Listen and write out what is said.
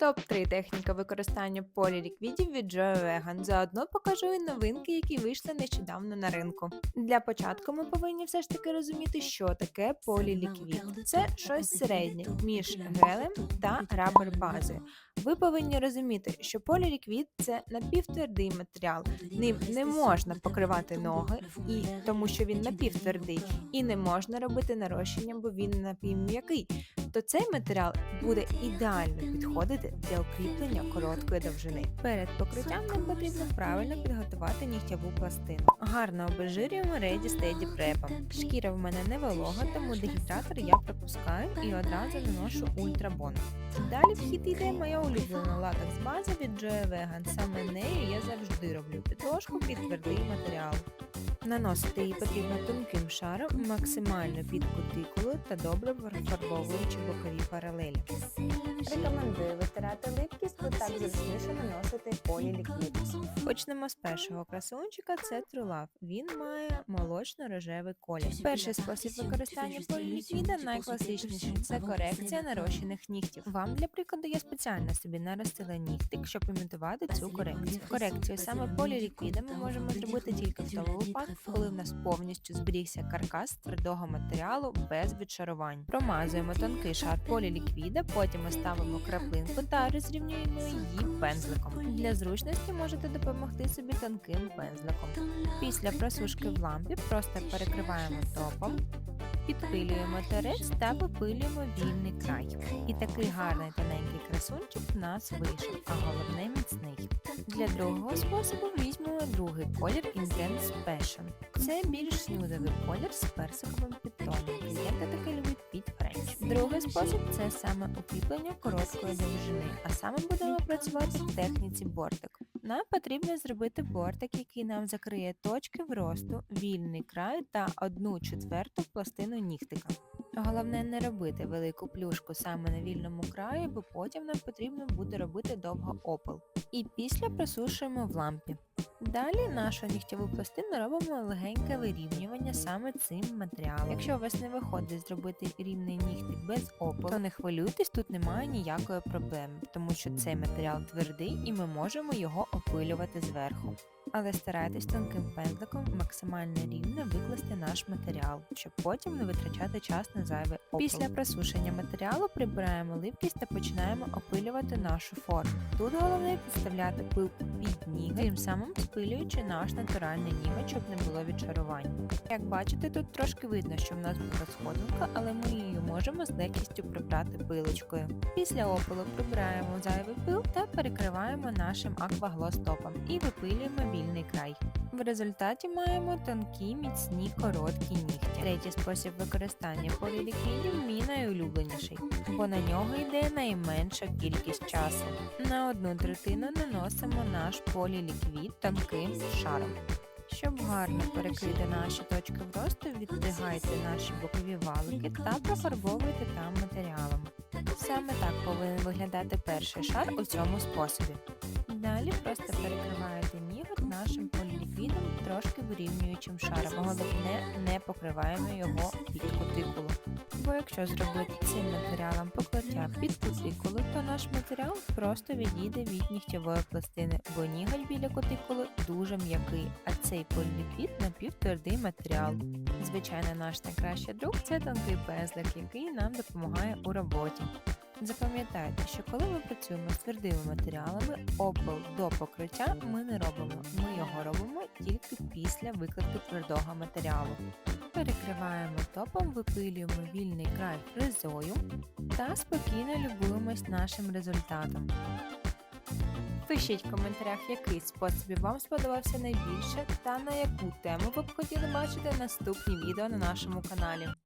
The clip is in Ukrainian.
Топ-3 техніка використання поліліквідів від Joe Vegan. Заодно покажу і новинки, які вийшли нещодавно на ринку. Для початку ми повинні все ж таки розуміти, що таке поліліквід. Це щось середнє між гелем та рабер базою. Ви повинні розуміти, що поліліквід це напівтвердий матеріал. Ним не можна покривати ноги, і тому що він напівтвердий, і не можна робити нарощення, бо він напівм'який. То цей матеріал буде ідеально підходити для укріплення короткої довжини. Перед покриттям нам потрібно правильно підготувати нігтєву пластину. Гарно обезжирюємо Ready Steady Prep. Шкіра в мене не волога, тому дегідратор я пропускаю і одразу наношу ультрабон. Далі в хід йде моя улюблена латекс база від Joe Vegan. Саме нею я завжди роблю підложку під твердий матеріал. Наносити її потрібно тонким шаром, максимально під кутикулу та добре профарбовуючи бокові паралелі. Рекомендую витирати липкість, бо так зручніше наносити полі поліліквід. Почнемо з першого красунчика, це Love. Він має молочно-рожевий колір. Перший спосіб використання поліліквіда найкласичніший це корекція нарощених нігтів. Вам для прикладу я спеціально собі наростила нігтик, щоб імітувати цю корекцію. Корекцію саме поліліквідом ми можемо зробити тільки в тому випадку, коли в нас повністю зберігся каркас твердого матеріалу без відшарувань. Промазуємо тонкий шар поліліквіда, потім ставимо краплинку та розрівнюємо її пензликом. Для зручності можете допомогти собі тонким пензликом. Після просушки в лампі просто перекриваємо топом. Підпилюємо терець та випилюємо вільний край. І такий гарний тоненький красунчик в нас вийшов, а головне міцний. Для другого способу візьмемо другий колір Intense Passion. Це більш нюдовий колір з персиковим підтоном. Клієнти таки любить під. Другий спосіб це саме укріплення короткої довжини, а саме будемо працювати в техніці бортик. Нам потрібно зробити бортик, який нам закриє точки вросту, вільний край та одну четверту пластину нігтика. Головне не робити велику плюшку саме на вільному краї, бо потім нам потрібно буде робити довго опил. І після просушуємо в лампі. Далі нашу нігтєву пластину робимо легеньке вирівнювання саме цим матеріалом. Якщо у вас не виходить зробити рівний нігтик без опилу, то не хвилюйтесь, тут немає ніякої проблеми, тому що цей матеріал твердий і ми можемо його опилювати зверху. Але старайтесь тонким пензликом максимально рівно викласти наш матеріал, щоб потім не витрачати час на зайвий опил. Після просушення матеріалу прибираємо липкість та починаємо опилювати нашу форму. Тут головне підставляти пил під ніготь, тим самим спилюючи наш натуральний ніготь, щоб не було відчарувань. Як бачите, тут трошки видно, що в нас була сходинка, але ми її можемо з легкістю прибрати пилочкою. Після опилу прибираємо зайвий пил та перекриваємо нашим акваглостопом і випилюємо вільний край. В результаті маємо тонкі, міцні, короткі нігті. Третій спосіб використання поліліквідів мій найулюбленіший, бо на нього йде найменша кількість часу. На одну третину наносимо наш поліліквід тонким шаром. Щоб гарно перекрити наші точки вросту, віддягайте наші бокові валики та профарбовуйте там матеріалом. Саме так повинен виглядати перший шар у цьому способі. Далі просто перекриваєте ніготь нашим поліліквідом, трошки вирівнюючим шаром. Головне, не покриваємо його під кутикулу. Бо якщо зробити цим матеріалом покриття під кутикулу, то наш матеріал просто відійде від нігтєвої пластини, бо ніготь біля кутикули дуже м'який, а цей поліліквід напівтвердий матеріал. Звичайно, наш найкращий друг це тонкий пензлик, який нам допомагає у роботі. Запам'ятайте, що коли ми працюємо з твердими матеріалами, опил до покриття ми не робимо. Ми його робимо тільки після викладки твердого матеріалу. Перекриваємо топом, випилюємо вільний край фрезою та спокійно любуємось нашим результатом. Пишіть в коментарях, який з способів вам сподобався найбільше та на яку тему ви б хотіли бачити наступні відео на нашому каналі.